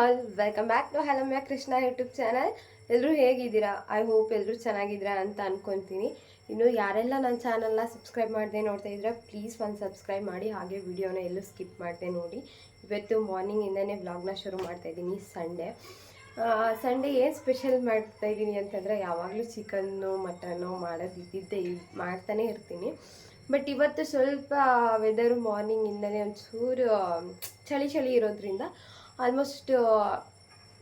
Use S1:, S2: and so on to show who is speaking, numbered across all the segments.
S1: All welcome back to Halamya Krishna YouTube channel. ಎಲ್ಲರೂ ಹೇಗಿದ್ದೀರಾ? I hope ಎಲ್ಲರೂ ಚೆನ್ನಾಗಿದ್ದೀರಾ ಅಂತ ಅನ್ಕೊತೀನಿ. ಇನ್ನು ಯಾರೆಲ್ಲ ನನ್ನ ಚಾನಲ್ನ ಸಬ್ಸ್ಕ್ರೈಬ್ ಮಾಡದೆ ನೋಡ್ತಾ ಇದ್ರೆ ಪ್ಲೀಸ್ ಒಂದು ಸಬ್ಸ್ಕ್ರೈಬ್ ಮಾಡಿ. ಹಾಗೆ ವಿಡಿಯೋನ ಎಲ್ಲೂ ಸ್ಕಿಪ್ ಮಾಡದೆ ನೋಡಿ. ಇವತ್ತು ಮಾರ್ನಿಂಗಿಂದನೇ ವ್ಲಾಗ್ನ ಶುರು ಮಾಡ್ತಾ ಇದ್ದೀನಿ ಸಂಡೇ ಸಂಡೇ ಏನು ಸ್ಪೆಷಲ್ ಮಾಡ್ತಾ ಇದ್ದೀನಿ ಅಂತಂದರೆ ಯಾವಾಗಲೂ ಚಿಕನ್ನು ಮಟನ್ನು ಮಾಡೋದು ಇದ್ದಿದ್ದೇ ಮಾಡ್ತಾನೆ ಇರ್ತೀನಿ. ಬಟ್ ಇವತ್ತು ಸ್ವಲ್ಪ ವೆದರು ಮಾರ್ನಿಂಗಿಂದಲೇ ಒಂಚೂರು, ಚಳಿ ಚಳಿ ಇರೋದ್ರಿಂದ ಆಲ್ಮೋಸ್ಟ್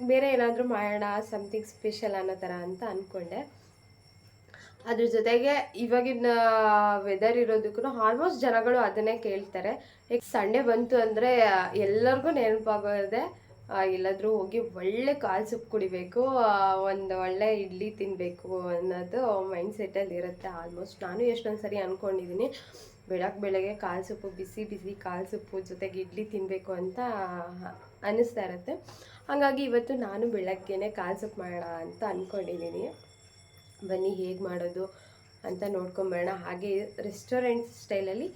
S1: ಬೇರೆ ಏನಾದರೂ ಮಾಡೋಣ ಸಮಥಿಂಗ್ ಸ್ಪೆಷಲ್ ಅನ್ನೋ ಥರ ಅಂತ ಅಂದ್ಕೊಂಡೆ ಅದ್ರ ಜೊತೆಗೆ ಇವಾಗಿನ ವೆದರ್ ಇರೋದಕ್ಕೂ ಆಲ್ಮೋಸ್ಟ್ ಜನಗಳು ಅದನ್ನೇ ಕೇಳ್ತಾರೆ. ಈಗ ಸಂಡೇ ಬಂತು ಅಂದರೆ ಎಲ್ಲರಿಗೂ ನೆನಪಾಗೋದೆ ಎಲ್ಲಾದರೂ ಹೋಗಿ ಒಳ್ಳೆ ಕಾಲು ಸೊಪ್ಪು ಕುಡಿಬೇಕು ಒಂದು ಒಳ್ಳೆ ಇಡ್ಲಿ ತಿನ್ನಬೇಕು ಅನ್ನೋದು ಮೈಂಡ್ ಸೆಟ್ಟಲ್ಲಿ ಇರುತ್ತೆ. ಆಲ್ಮೋಸ್ಟ್ ನಾನು ಎಷ್ಟೊಂದು ಸರಿ ಅಂದ್ಕೊಂಡಿದ್ದೀನಿ ಬೆಳಗ್ಗೆ ಬೆಳಗ್ಗೆ ಕಾಲು ಸೊಪ್ಪು, ಬಿಸಿ ಬಿಸಿ ಕಾಲು ಸೊಪ್ಪು ಜೊತೆಗೆ ಇಡ್ಲಿ ತಿನ್ನಬೇಕು ಅಂತ ಅನ್ನಿಸ್ತಾ ಇರುತ್ತೆ. ಹಾಗಾಗಿ ಇವತ್ತು ನಾನು ಬೆಳಗ್ಗೆನೆ ಕಾಲು ಸೊಪ್ಪು ಮಾಡೋಣ ಅಂತ ಅಂದ್ಕೊಂಡಿದ್ದೀನಿ ಬನ್ನಿ ಹೇಗೆ ಮಾಡೋದು ಅಂತ ನೋಡ್ಕೊಂಬರೋಣ ಹಾಗೆ ರೆಸ್ಟೋರೆಂಟ್ ಸ್ಟೈಲಲ್ಲಿ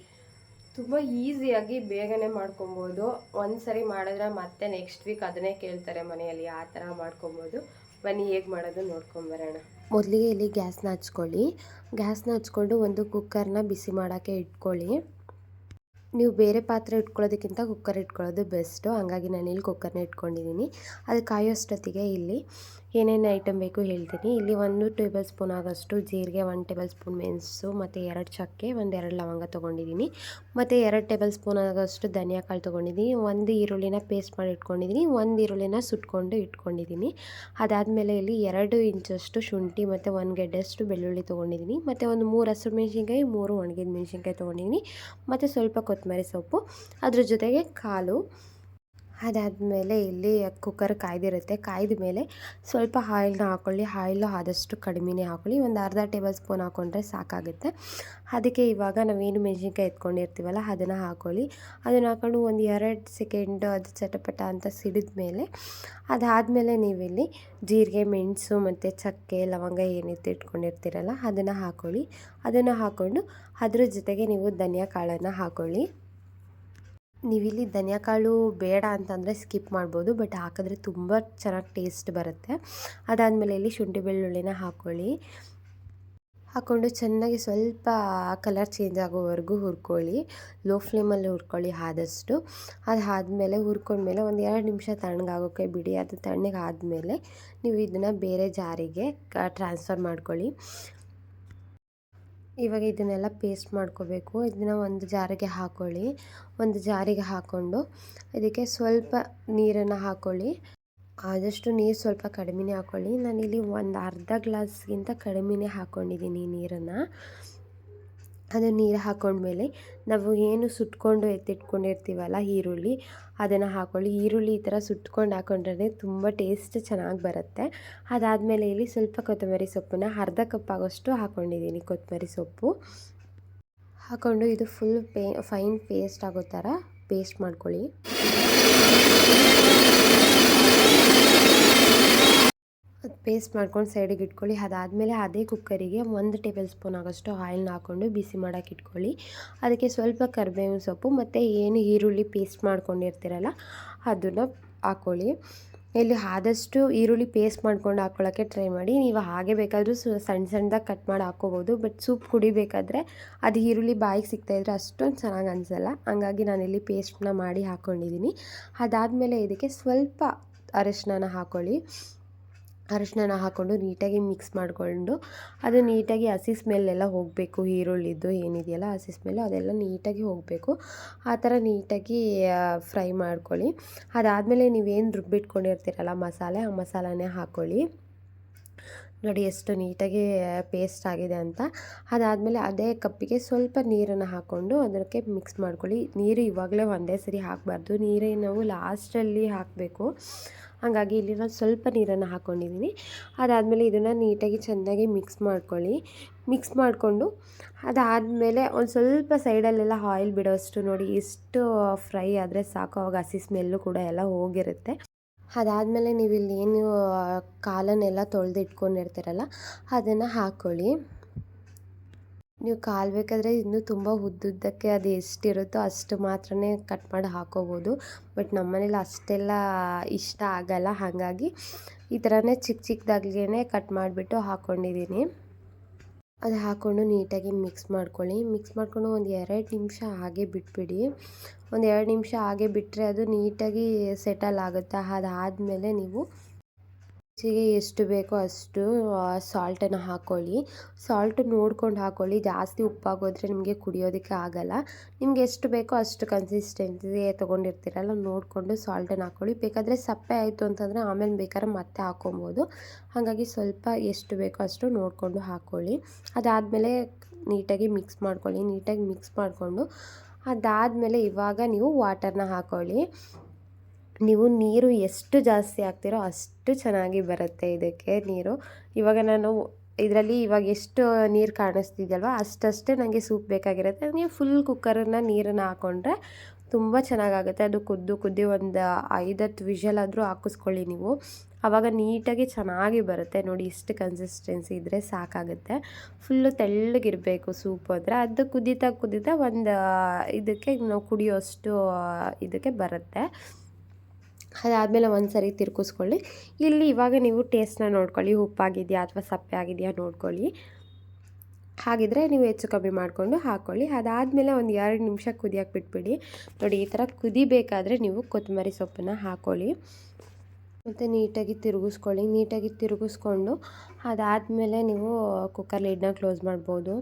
S1: ತುಂಬ ಈಸಿಯಾಗಿ ಬೇಗನೆ ಮಾಡ್ಕೊಬೋದು. ಒಂದು ಸರಿ ಮಾಡಿದ್ರೆ ಮತ್ತೆ ನೆಕ್ಸ್ಟ್ ವೀಕ್ ಅದನ್ನೇ ಕೇಳ್ತಾರೆ ಮನೆಯಲ್ಲಿ ಆ ಥರ ಮಾಡ್ಕೊಬೋದು. ಬನ್ನಿ ಹೇಗೆ ಮಾಡೋದು ನೋಡ್ಕೊಂಬರೋಣ ಮೊದಲಿಗೆ ಇಲ್ಲಿ ಗ್ಯಾಸ್ನ ಹಚ್ಕೊಳ್ಳಿ. ಗ್ಯಾಸ್ನ ಹಚ್ಕೊಂಡು ಒಂದು ಕುಕ್ಕರ್ನ ಬಿಸಿ ಮಾಡೋಕ್ಕೆ ಇಟ್ಕೊಳ್ಳಿ. ನೀವು ಬೇರೆ ಪಾತ್ರೆ ಇಟ್ಕೊಳ್ಳೋದಕ್ಕಿಂತ ಕುಕ್ಕರ್ ಇಟ್ಕೊಳ್ಳೋದು ಬೆಸ್ಟು ಹಂಗಾಗಿ ನಾನು ಇಲ್ಲಿ ಕುಕ್ಕರ್ನ ಇಟ್ಕೊಂಡಿದ್ದೀನಿ. ಅದು ಕಾಯೋಷ್ಟೊತ್ತಿಗೆ ಇಲ್ಲಿ. ಏನೇನು ಐಟಮ್ ಬೇಕು ಹೇಳ್ತೀನಿ. ಇಲ್ಲಿ ಒಂದು ಟೇಬಲ್ ಸ್ಪೂನ್ ಆಗೋಷ್ಟು ಜೀರಿಗೆ, ಒಂದು ಟೇಬಲ್ ಸ್ಪೂನ್ ಮೆಣಸು, ಮತ್ತು ಎರಡು ಚಕ್ಕೆ, ಒಂದು ಎರಡು ಲವಂಗ ತೊಗೊಂಡಿದ್ದೀನಿ ಮತ್ತು ಎರಡು ಟೇಬಲ್ ಸ್ಪೂನ್ ಆಗೋಷ್ಟು ಧನಿಯಾ ಕಾಳು ತೊಗೊಂಡಿದ್ದೀನಿ ಒಂದು ಈರುಳ್ಳಿನ ಪೇಸ್ಟ್ ಮಾಡಿ ಇಟ್ಕೊಂಡಿದ್ದೀನಿ ಒಂದು ಈರುಳ್ಳಿನ ಸುಟ್ಕೊಂಡು ಇಟ್ಕೊಂಡಿದ್ದೀನಿ ಅದಾದಮೇಲೆ ಇಲ್ಲಿ ಎರಡು ಇಂಚಷ್ಟು ಶುಂಠಿ ಮತ್ತು ಒಂದು ಗೆಡ್ಡೆಷ್ಟು ಬೆಳ್ಳುಳ್ಳಿ ತೊಗೊಂಡಿದ್ದೀನಿ ಮತ್ತು ಒಂದು ಮೂರು ಹಸಿರು ಮೆಣಸಿನ್ಕಾಯಿ, ಮೂರು ಒಣಗಿದ ಮೆಣಸಿನ್ಕಾಯಿ ತೊಗೊಂಡಿದ್ದೀನಿ ಮತ್ತು ಸ್ವಲ್ಪ ಕೊತ್ತಂಬರಿ ಸೊಪ್ಪು. ಅದ್ರ ಜೊತೆಗೆ ಕಾಲು ಅದಾದಮೇಲೆ ಇಲ್ಲಿ ಕುಕ್ಕರ್ ಕಾಯ್ದಿರುತ್ತೆ. ಕಾಯ್ದ ಮೇಲೆ ಸ್ವಲ್ಪ ಆಯಿಲ್ನ ಹಾಕ್ಕೊಳ್ಳಿ ಆಯಿಲು ಆದಷ್ಟು ಕಡಿಮೆನೇ ಹಾಕ್ಕೊಳ್ಳಿ ಒಂದು ಅರ್ಧ ಟೇಬಲ್ ಸ್ಪೂನ್ ಹಾಕ್ಕೊಂಡ್ರೆ ಸಾಕಾಗುತ್ತೆ. ಅದಕ್ಕೆ ಇವಾಗ ನಾವೇನು ಮೆಣಸಿನ್ಕಾಯಿ ಎತ್ಕೊಂಡಿರ್ತೀವಲ್ಲ, ಅದನ್ನು ಹಾಕ್ಕೊಳ್ಳಿ ಅದನ್ನು ಹಾಕ್ಕೊಂಡು ಒಂದು ಎರಡು ಸೆಕೆಂಡ್ ಅದು ಚಟಪಟ ಅಂತ ಸಿಡಿದ ಮೇಲೆ ಅದಾದಮೇಲೆ ನೀವಿಲ್ಲಿ ಜೀರಿಗೆ, ಮೆಣಸು ಮತ್ತು ಚಕ್ಕೆ, ಲವಂಗ ಏನಿತ್ತು ಇಟ್ಕೊಂಡಿರ್ತೀರಲ್ಲ, ಅದನ್ನು ಹಾಕ್ಕೊಳ್ಳಿ ಅದನ್ನು ಹಾಕ್ಕೊಂಡು ಅದ್ರ ಜೊತೆಗೆ ನೀವು ಧನಿಯಾ ಕಾಳನ್ನು ಹಾಕ್ಕೊಳ್ಳಿ ನೀವಿಲ್ಲಿ ಧನಿಯಾಕಾಳು ಬೇಡ ಅಂತಂದರೆ ಸ್ಕಿಪ್ ಮಾಡ್ಬೋದು, ಬಟ್ ಹಾಕಿದ್ರೆ ತುಂಬ ಚೆನ್ನಾಗಿ ಟೇಸ್ಟ್ ಬರುತ್ತೆ. ಅದಾದಮೇಲೆ ಇಲ್ಲಿ ಶುಂಠಿ ಬೆಳ್ಳುಳ್ಳಿನ ಹಾಕ್ಕೊಳ್ಳಿ ಹಾಕ್ಕೊಂಡು ಚೆನ್ನಾಗಿ ಸ್ವಲ್ಪ ಕಲರ್ ಚೇಂಜ್ ಆಗೋವರೆಗೂ ಹುರ್ಕೊಳ್ಳಿ. ಲೋ ಫ್ಲೇಮಲ್ಲಿ ಹುರ್ಕೊಳ್ಳಿ ಆದಷ್ಟು. ಅದು ಆದಮೇಲೆ ಹುರ್ಕೊಂಡ್ಮೇಲೆ ಒಂದು ಎರಡು ನಿಮಿಷ ತಣ್ಣಗಾಗೋಕ್ಕೆ ಬಿಡಿ. ಅದು ತಣ್ಣಗೆ ಆದಮೇಲೆ ನೀವು ಇದನ್ನು ಬೇರೆ ಜಾರಿಗೆ ಟ್ರಾನ್ಸ್ಫರ್ ಮಾಡ್ಕೊಳ್ಳಿ. ಇವಾಗ ಇದನ್ನೆಲ್ಲ ಪೇಸ್ಟ್ ಮಾಡ್ಕೋಬೇಕು. ಇದನ್ನ ಒಂದು ಜಾರಿಗೆ ಹಾಕ್ಕೊಳ್ಳಿ ಒಂದು ಜಾರಿಗೆ ಹಾಕ್ಕೊಂಡು ಇದಕ್ಕೆ ಸ್ವಲ್ಪ ನೀರನ್ನು ಹಾಕ್ಕೊಳ್ಳಿ ಆದಷ್ಟು ನೀರು ಸ್ವಲ್ಪ ಕಡಿಮೆನೇ ಹಾಕ್ಕೊಳ್ಳಿ ನಾನಿಲ್ಲಿ ಒಂದು ಅರ್ಧ ಗ್ಲಾಸ್ಗಿಂತ ಕಡಿಮೆನೇ ಹಾಕ್ಕೊಂಡಿದ್ದೀನಿ ನೀರನ್ನು. ಅದು ನೀರು ಹಾಕೊಂಡ್ಮೇಲೆ ನಾವು ಏನು ಸುಟ್ಕೊಂಡು ಎತ್ತಿಟ್ಕೊಂಡಿರ್ತೀವಲ್ಲ ಈರುಳ್ಳಿ, ಅದನ್ನು ಹಾಕ್ಕೊಳ್ಳಿ ಈರುಳ್ಳಿ ಈ ಥರ ಸುಟ್ಕೊಂಡು ಹಾಕೊಂಡ್ರೆ ತುಂಬ ಟೇಸ್ಟ್ ಚೆನ್ನಾಗಿ ಬರುತ್ತೆ. ಅದಾದಮೇಲೆ ಇಲ್ಲಿ ಸ್ವಲ್ಪ ಕೊತ್ತಂಬರಿ ಸೊಪ್ಪನ್ನ ಅರ್ಧ ಕಪ್ ಆಗೋಷ್ಟು ಹಾಕ್ಕೊಂಡಿದ್ದೀನಿ ಕೊತ್ತಂಬರಿ ಸೊಪ್ಪು. ಹಾಕ್ಕೊಂಡು ಇದು ಫುಲ್ ಪೇ ಫೈನ್ ಪೇಸ್ಟ್ ಆಗೋ ಥರ ಪೇಸ್ಟ್ ಮಾಡ್ಕೊಳ್ಳಿ. ಪೇಸ್ಟ್ ಮಾಡ್ಕೊಂಡು ಸೈಡಿಗೆ ಇಟ್ಕೊಳ್ಳಿ. ಅದಾದಮೇಲೆ ಅದೇ ಕುಕ್ಕರಿಗೆ ಒಂದು ಟೇಬಲ್ ಸ್ಪೂನ್ ಆಗೋಷ್ಟು ಆಯಿಲ್ನ ಹಾಕ್ಕೊಂಡು ಬಿಸಿ ಮಾಡೋಕೆ ಇಟ್ಕೊಳ್ಳಿ. ಅದಕ್ಕೆ ಸ್ವಲ್ಪ ಕರಿಬೇವಿನ ಸೊಪ್ಪು ಮತ್ತು ಏನು ಈರುಳ್ಳಿ ಪೇಸ್ಟ್ ಮಾಡ್ಕೊಂಡಿರ್ತೀರಲ್ಲ, ಅದನ್ನು ಹಾಕ್ಕೊಳ್ಳಿ ಇಲ್ಲಿ ಆದಷ್ಟು ಈರುಳ್ಳಿ ಪೇಸ್ಟ್ ಮಾಡ್ಕೊಂಡು ಹಾಕ್ಕೊಳ್ಳೋಕ್ಕೆ ಟ್ರೈ ಮಾಡಿ. ನೀವು ಹಾಗೆ ಬೇಕಾದರೂ ಸಣ್ಣ ಸಣ್ಣದಾಗಿ ಕಟ್ ಮಾಡಿ ಹಾಕ್ಕೋಬೋದು ಬಟ್ ಸೂಪ್ ಕುಡಿಬೇಕಾದ್ರೆ ಅದು ಈರುಳ್ಳಿ ಬಾಯಿಗೆ ಸಿಗ್ತಾಯಿದ್ರೆ ಅಷ್ಟೊಂದು ಚೆನ್ನಾಗಿ ಅನಿಸಲ್ಲ. ಹಂಗಾಗಿ ನಾನಿಲ್ಲಿ ಪೇಸ್ಟ್ನ ಮಾಡಿ ಹಾಕ್ಕೊಂಡಿದ್ದೀನಿ ಅದಾದಮೇಲೆ ಇದಕ್ಕೆ ಸ್ವಲ್ಪ ಅರಶಿನ ಹಾಕ್ಕೊಳ್ಳಿ ಅರಶಿನ ಹಾಕ್ಕೊಂಡು ನೀಟಾಗಿ ಮಿಕ್ಸ್ ಮಾಡಿಕೊಂಡು ಅದು ನೀಟಾಗಿ ಹಸಿ ಸ್ಮೆಲ್ಲೆಲ್ಲ ಹೋಗಬೇಕು, ಈರುಳ್ಳಿದ್ದು ಏನಿದೆಯಲ್ಲ ಹಸಿ ಸ್ಮೆಲ್ಲು ಅದೆಲ್ಲ ನೀಟಾಗಿ ಹೋಗಬೇಕು. ಆ ಥರ ನೀಟಾಗಿ ಫ್ರೈ ಮಾಡ್ಕೊಳ್ಳಿ. ಅದಾದಮೇಲೆ ನೀವೇನು ರುಬ್ಬಿಟ್ಕೊಂಡಿರ್ತೀರಲ್ಲ ಮಸಾಲೆ, ಆ ಮಸಾಲಾನೇ ಹಾಕ್ಕೊಳ್ಳಿ ನೋಡಿ ಎಷ್ಟು ನೀಟಾಗಿ ಪೇಸ್ಟ್ ಆಗಿದೆ ಅಂತ. ಅದಾದಮೇಲೆ ಅದೇ ಕಪ್ಪಿಗೆ ಸ್ವಲ್ಪ ನೀರನ್ನು ಹಾಕ್ಕೊಂಡು ಅದಕ್ಕೆ ಮಿಕ್ಸ್ ಮಾಡ್ಕೊಳ್ಳಿ. ನೀರು ಇವಾಗಲೇ ಒಂದೇ ಸರಿ ಹಾಕಬಾರ್ದು. ನೀರೇ ನಾವು ಲಾಸ್ಟಲ್ಲಿ ಹಾಕಬೇಕು. ಹಾಗಾಗಿ ಇಲ್ಲಿ ನಾನು ಸ್ವಲ್ಪ ನೀರನ್ನು ಹಾಕ್ಕೊಂಡಿದ್ದೀನಿ ಅದಾದಮೇಲೆ ಇದನ್ನು ನೀಟಾಗಿ ಚೆನ್ನಾಗಿ ಮಿಕ್ಸ್ ಮಾಡ್ಕೊಳ್ಳಿ. ಮಿಕ್ಸ್ ಮಾಡಿಕೊಂಡು ಅದಾದಮೇಲೆ ಒಂದು ಸ್ವಲ್ಪ ಸೈಡಲ್ಲೆಲ್ಲ ಆಯಿಲ್ ಬಿಡೋಷ್ಟು ನೋಡಿ ಇಷ್ಟು ಫ್ರೈ ಆದರೆ ಸಾಕು, ಅವಾಗ ಹಸಿ ಸ್ಮೆಲ್ಲು ಕೂಡ ಎಲ್ಲ ಹೋಗಿರುತ್ತೆ. ಅದಾದಮೇಲೆ ನೀವು ಇಲ್ಲಿ ಏನು ಕಾಲನ್ನೆಲ್ಲ ತೊಳೆದಿಟ್ಕೊಂಡಿರ್ತೀರಲ್ಲ, ಅದನ್ನು ಹಾಕ್ಕೊಳ್ಳಿ. ನೀವು ಕಾಲು ಬೇಕಾದರೆ ಇನ್ನೂ ತುಂಬ ಉದ್ದುದ್ದಕ್ಕೆ ಅದು ಎಷ್ಟಿರುತ್ತೋ ಅಷ್ಟು ಮಾತ್ರನೇ ಕಟ್ ಮಾಡಿ ಹಾಕೋಬೋದು. ಬಟ್ ನಮ್ಮನೇಲಿ ಅಷ್ಟೆಲ್ಲ ಇಷ್ಟ ಆಗಲ್ಲ. ಹಾಗಾಗಿ ಈ ಥರನೇ ಚಿಕ್ಕ ಚಿಕ್ಕದಾಗ್ಲೇ ಕಟ್ ಮಾಡಿಬಿಟ್ಟು ಹಾಕ್ಕೊಂಡಿದ್ದೀನಿ ಅದು ಹಾಕ್ಕೊಂಡು ನೀಟಾಗಿ ಮಿಕ್ಸ್ ಮಾಡ್ಕೊಳ್ಳಿ. ಮಿಕ್ಸ್ ಮಾಡಿಕೊಂಡು ಒಂದು ಎರಡು ನಿಮಿಷ ಹಾಗೆ ಬಿಟ್ಬಿಡಿ. ಒಂದು ಎರಡು ನಿಮಿಷ ಹಾಗೆ ಬಿಟ್ಟರೆ ಅದು ನೀಟಾಗಿ ಸೆಟಲ್ ಆಗುತ್ತೆ? ಅದಾದಮೇಲೆ ನೀವು ರುಚಿಗೆ ಎಷ್ಟು ಬೇಕೋ ಅಷ್ಟು ಸಾಲ್ಟನ್ನು ಹಾಕ್ಕೊಳ್ಳಿ ಸಾಲ್ಟ್ ನೋಡ್ಕೊಂಡು ಹಾಕ್ಕೊಳ್ಳಿ ಜಾಸ್ತಿ ಉಪ್ಪಾಗೋದ್ರೆ ನಿಮಗೆ ಕುಡಿಯೋದಕ್ಕೆ ಆಗಲ್ಲ. ನಿಮ್ಗೆ ಎಷ್ಟು ಬೇಕೋ ಅಷ್ಟು ಕನ್ಸಿಸ್ಟೆನ್ಸಿ ತೊಗೊಂಡಿರ್ತೀರಲ್ಲ, ನೋಡಿಕೊಂಡು ಸಾಲ್ಟನ್ನು ಹಾಕ್ಕೊಳ್ಳಿ ಬೇಕಾದರೆ ಸಪ್ಪೆ ಆಯಿತು ಅಂತಂದರೆ ಆಮೇಲೆ ಬೇಕಾದ್ರೆ ಮತ್ತೆ ಹಾಕ್ಕೊಬೋದು ಹಾಗಾಗಿ ಸ್ವಲ್ಪ ಎಷ್ಟು ಬೇಕೋ ಅಷ್ಟು ನೋಡಿಕೊಂಡು ಹಾಕ್ಕೊಳ್ಳಿ ಅದಾದಮೇಲೆ ನೀಟಾಗಿ ಮಿಕ್ಸ್ ಮಾಡ್ಕೊಳ್ಳಿ. ನೀಟಾಗಿ ಮಿಕ್ಸ್ ಮಾಡಿಕೊಂಡು ಅದಾದಮೇಲೆ ಇವಾಗ ನೀವು ವಾಟರ್ನ ಹಾಕ್ಕೊಳ್ಳಿ ನೀವು ನೀರು ಎಷ್ಟು ಜಾಸ್ತಿ ಹಾಕ್ತಿರೋ ಅಷ್ಟು ಚೆನ್ನಾಗಿ ಬರುತ್ತೆ ಇದಕ್ಕೆ ನೀರು. ಇವಾಗ ನಾನು ಇದರಲ್ಲಿ ಇವಾಗ ಎಷ್ಟು ನೀರು ಕಾಣಿಸ್ತಿದೆಯಲ್ವ ಅಷ್ಟಷ್ಟೇ ನನಗೆ ಸೂಪ್ ಬೇಕಾಗಿರುತ್ತೆ. ನೀವು ಫುಲ್ ಕುಕ್ಕರನ್ನ ನೀರನ್ನು ಹಾಕ್ಕೊಂಡ್ರೆ ತುಂಬ ಚೆನ್ನಾಗಾಗುತ್ತೆ. ಅದು ಕುದ್ದು ಕುದ್ದು ಒಂದು ಐದತ್ತು ವಿಷಲ್ ಆದರೂ ಹಾಕಿಸ್ಕೊಳ್ಳಿ ನೀವು. ಆವಾಗ ನೀಟಾಗಿ ಚೆನ್ನಾಗಿ ಬರುತ್ತೆ. ನೋಡಿ ಇಷ್ಟು ಕನ್ಸಿಸ್ಟೆನ್ಸಿ ಇದ್ದರೆ ಸಾಕಾಗುತ್ತೆ. ಫುಲ್ಲು ತೆಳ್ಳಗಿರಬೇಕು ಸೂಪ್ ಅಂದರೆ ಅದು ಕುದೀತಾ ಕುದೀತಾ ಒಂದು ಇದಕ್ಕೆ ನಾವು ಕುಡಿಯೋಷ್ಟು ಇದಕ್ಕೆ ಬರುತ್ತೆ. ಅದಾದಮೇಲೆ ಒಂದು ಸರಿ ತಿರ್ಗಿಸ್ಕೊಳ್ಳಿ. ಇಲ್ಲಿ ಇವಾಗ ನೀವು ಟೇಸ್ಟ್ನ ನೋಡ್ಕೊಳ್ಳಿ. ಉಪ್ಪಾಗಿದೆಯಾ ಅಥವಾ ಸಪ್ಪೆ ಆಗಿದೆಯಾ ನೋಡ್ಕೊಳ್ಳಿ. ಹಾಗಿದ್ರೆ ನೀವು ಹೆಚ್ಚು ಕಮ್ಮಿ ಮಾಡಿಕೊಂಡು ಹಾಕ್ಕೊಳ್ಳಿ ಅದಾದಮೇಲೆ ಒಂದು ಎರಡು ನಿಮಿಷ ಕುದಿಯೋಕೆ ಬಿಟ್ಬಿಡಿ. ನೋಡಿ, ಈ ಥರ ಕುದಿಬೇಕಾದ್ರೆ ನೀವು ಕೊತ್ತಂಬರಿ ಸೊಪ್ಪನ್ನು ಹಾಕ್ಕೊಳ್ಳಿ ಮತ್ತು ನೀಟಾಗಿ ತಿರುಗಿಸ್ಕೊಳ್ಳಿ. ನೀಟಾಗಿ ತಿರುಗಿಸ್ಕೊಂಡು ಅದಾದಮೇಲೆ ನೀವು ಕುಕ್ಕರ್ ಲಿಡ್ನ ಕ್ಲೋಸ್ ಮಾಡ್ಬೋದು.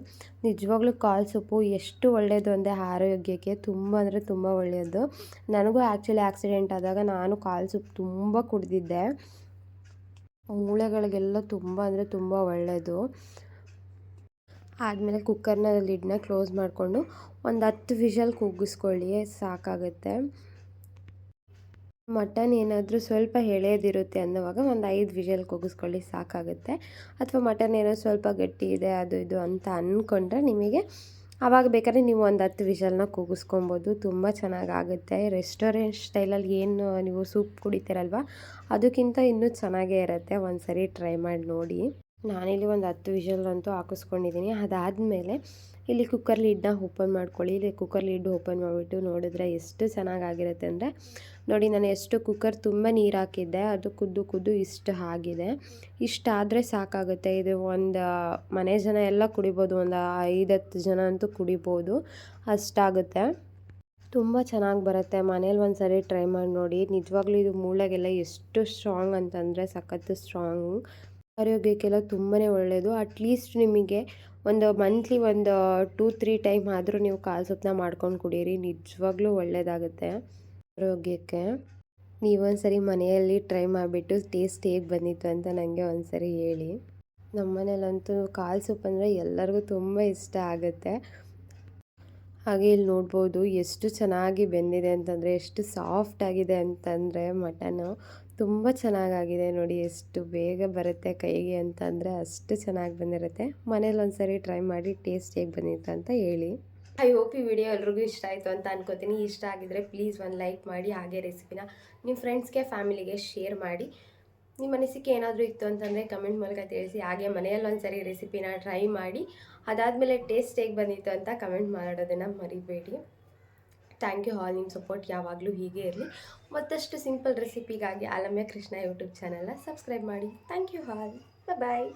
S1: ನಿಜವಾಗ್ಲೂ ಕಾಲ್ ಸೊಪ್ಪು ಎಷ್ಟು ಒಳ್ಳೆಯದು ಅಂದರೆ ಆರೋಗ್ಯಕ್ಕೆ ತುಂಬ ಅಂದರೆ ತುಂಬ ಒಳ್ಳೆಯದು ನನಗೂ ಆ್ಯಕ್ಚುಲಿ ಆಕ್ಸಿಡೆಂಟ್ ಆದಾಗ ನಾನು ಕಾಲ್ ಸೊಪ್ಪು ತುಂಬ ಕುಡಿದಿದ್ದೆ. ಮೂಳೆಗಳಿಗೆಲ್ಲ ತುಂಬ ಅಂದರೆ ತುಂಬ ಒಳ್ಳೆಯದು ಆದಮೇಲೆ ಕುಕ್ಕರ್ನ ಲಿಡ್ನ ಕ್ಲೋಸ್ ಮಾಡಿಕೊಂಡು ಒಂದು ಹತ್ತು ವಿಷಲ್ ಕುಗ್ಗಿಸ್ಕೊಳ್ಳಿ ಸಾಕಾಗುತ್ತೆ. ಮಟನ್ ಏನಾದರೂ ಸ್ವಲ್ಪ ಎಳೆಯದಿರುತ್ತೆ ಅನ್ನೋವಾಗ ಒಂದು ಐದು ವಿಷಲ್ ಕೂಗಿಸ್ಕೊಳ್ಳಿ, ಸಾಕಾಗುತ್ತೆ. ಅಥವಾ ಮಟನ್ ಏನೋ ಸ್ವಲ್ಪ ಗಟ್ಟಿ ಇದೆ, ಅದು ಇದು ಅಂತ ಅಂದ್ಕೊಂಡ್ರೆ ನಿಮಗೆ ಆವಾಗ ಬೇಕಾದ್ರೆ ನೀವು ಒಂದು ಹತ್ತು ವಿಷಲ್ನ ಕೂಗಿಸ್ಕೊಬೋದು. ತುಂಬ ಚೆನ್ನಾಗಾಗುತ್ತೆ. ರೆಸ್ಟೋರೆಂಟ್ ಸ್ಟೈಲಲ್ಲಿ ಏನು ನೀವು ಸೂಪ್ ಕುಡಿತೀರಲ್ವ, ಅದಕ್ಕಿಂತ ಇನ್ನೂ ಚೆನ್ನಾಗೇ ಇರುತ್ತೆ. ಒಂದು ಸರಿ ಟ್ರೈ ಮಾಡಿ ನೋಡಿ. ನಾನಿಲ್ಲಿ ಒಂದು ಹತ್ತು ವಿಷಲ್ ಅಂತೂ ಹಾಕಿಸ್ಕೊಂಡಿದ್ದೀನಿ. ಅದಾದಮೇಲೆ ಇಲ್ಲಿ ಕುಕ್ಕರ್ ಲಿಡ್ನ ಓಪನ್ ಮಾಡ್ಕೊಳ್ಳಿ. ಇಲ್ಲಿ ಕುಕ್ಕರ್ ಲಿಡ್ ಓಪನ್ ಮಾಡಿಬಿಟ್ಟು ನೋಡಿದ್ರೆ ಎಷ್ಟು ಚೆನ್ನಾಗಾಗಿರುತ್ತೆ ಅಂದರೆ, ನೋಡಿ ನಾನು ಎಷ್ಟು ಕುಕ್ಕರ್ ತುಂಬ ನೀರು ಹಾಕಿದ್ದೆ, ಅದು ಕುದ್ದು ಕುದ್ದು ಇಷ್ಟು ಆಗಿದೆ. ಇಷ್ಟಾದರೆ ಸಾಕಾಗುತ್ತೆ. ಇದು ಒಂದು ಮನೆ ಜನ ಎಲ್ಲ ಕುಡಿಬೋದು, ಒಂದು ಐದತ್ತು ಜನ ಅಂತೂ ಕುಡಿಬೋದು. ಅಷ್ಟಾಗುತ್ತೆ. ತುಂಬ ಚೆನ್ನಾಗಿ ಬರುತ್ತೆ. ಮನೇಲಿ ಒಂದು ಸರಿ ಟ್ರೈ ಮಾಡಿ ನೋಡಿ. ನಿಜವಾಗ್ಲೂ ಇದು ಮೂಳೆಗೆಲ್ಲ ಎಷ್ಟು ಸ್ಟ್ರಾಂಗ್ ಅಂತಂದರೆ ಸಖತ್ತು ಸ್ಟ್ರಾಂಗ್ ಆರೋಗ್ಯಕ್ಕೆಲ್ಲ ತುಂಬಾ ಒಳ್ಳೆಯದು ಅಟ್ಲೀಸ್ಟ್ ನಿಮಗೆ ಒಂದು ಮಂತ್ಲಿ ಒಂದು ಟೂ ತ್ರೀ ಟೈಮ್ ಆದರೂ ನೀವು ಕಾಲು ಸೊಪ್ಪನ್ನ ಮಾಡ್ಕೊಂಡು ಕುಡೀರಿ. ನಿಜವಾಗ್ಲೂ ಒಳ್ಳೆಯದಾಗುತ್ತೆ ಆರೋಗ್ಯಕ್ಕೆ. ನೀವೊಂದು ಸರಿ ಮನೆಯಲ್ಲಿ ಟ್ರೈ ಮಾಡಿಬಿಟ್ಟು ಟೇಸ್ಟ್ ಹೇಗೆ ಬಂದಿತ್ತು ಅಂತ ನನಗೆ ಒಂದು ಸರಿ ಹೇಳಿ. ನಮ್ಮ ಮನೇಲಂತೂ ಕಾಲು ಸೊಪ್ಪು ಅಂದರೆ ಎಲ್ಲರಿಗೂ ತುಂಬ ಇಷ್ಟ ಆಗುತ್ತೆ. ಹಾಗೆ ಇಲ್ಲಿ ನೋಡ್ಬೋದು ಎಷ್ಟು ಚೆನ್ನಾಗಿ ಬೆಂದಿದೆ ಅಂತಂದರೆ, ಎಷ್ಟು ಸಾಫ್ಟ್ ಆಗಿದೆ ಅಂತಂದರೆ ಮಟನು ತುಂಬ ಚೆನ್ನಾಗಾಗಿದೆ ನೋಡಿ, ಎಷ್ಟು ಬೇಗ ಬರುತ್ತೆ ಕೈಗೆ ಅಂತಂದರೆ ಅಷ್ಟು ಚೆನ್ನಾಗಿ ಬಂದಿರುತ್ತೆ. ಮನೇಲಿ ಒಂದು ಸರಿ ಟ್ರೈ ಮಾಡಿ, ಟೇಸ್ಟ್ ಹೇಗೆ ಬಂದಿತ್ತು ಅಂತ ಹೇಳಿ. ಐ ಹೋಪ್ ಈ ವಿಡಿಯೋ ಎಲ್ರಿಗೂ ಇಷ್ಟ ಆಯಿತು ಅಂತ ಅನ್ಕೋತೀನಿ. ಇಷ್ಟ ಆಗಿದ್ರೆ ಪ್ಲೀಸ್ ಒಂದು ಲೈಕ್ ಮಾಡಿ, ಹಾಗೆ ರೆಸಿಪಿನ ನಿಮ್ಮ ಫ್ರೆಂಡ್ಸ್ಗೆ, ಫ್ಯಾಮಿಲಿಗೆ ಶೇರ್ ಮಾಡಿ. ನಿಮ್ಮ ಅನಿಸಿಕೆ ಏನಾದರೂ ಇತ್ತು ಅಂತಂದರೆ ಕಮೆಂಟ್ ಮೂಲಕ ತಿಳಿಸಿ. ಹಾಗೆ ಮನೆಯಲ್ಲಿ ಒಂದು ಸರಿ ರೆಸಿಪಿನ ಟ್ರೈ ಮಾಡಿ. ಅದಾದಮೇಲೆ ಟೇಸ್ಟ್ ಹೇಗೆ ಬಂದಿತ್ತು ಅಂತ ಕಮೆಂಟ್ ಮಾಡೋದನ್ನು ಮರಿಬೇಡಿ. ಥ್ಯಾಂಕ್ ಯು ಆಲ್ ನಿಮ್ಮ ಸಪೋರ್ಟ್ ಯಾವಾಗಲೂ ಹೀಗೆ ಇರಲಿ. ಮತ್ತಷ್ಟು ಸಿಂಪಲ್ ರೆಸಿಪಿಗಾಗಿ ಆಲಮ್ಯ ಕೃಷ್ಣ ಯೂಟ್ಯೂಬ್ ಚಾನಲ್ನ ಸಬ್ಸ್ಕ್ರೈಬ್ ಮಾಡಿ. Thank you all. ಬಾಯ್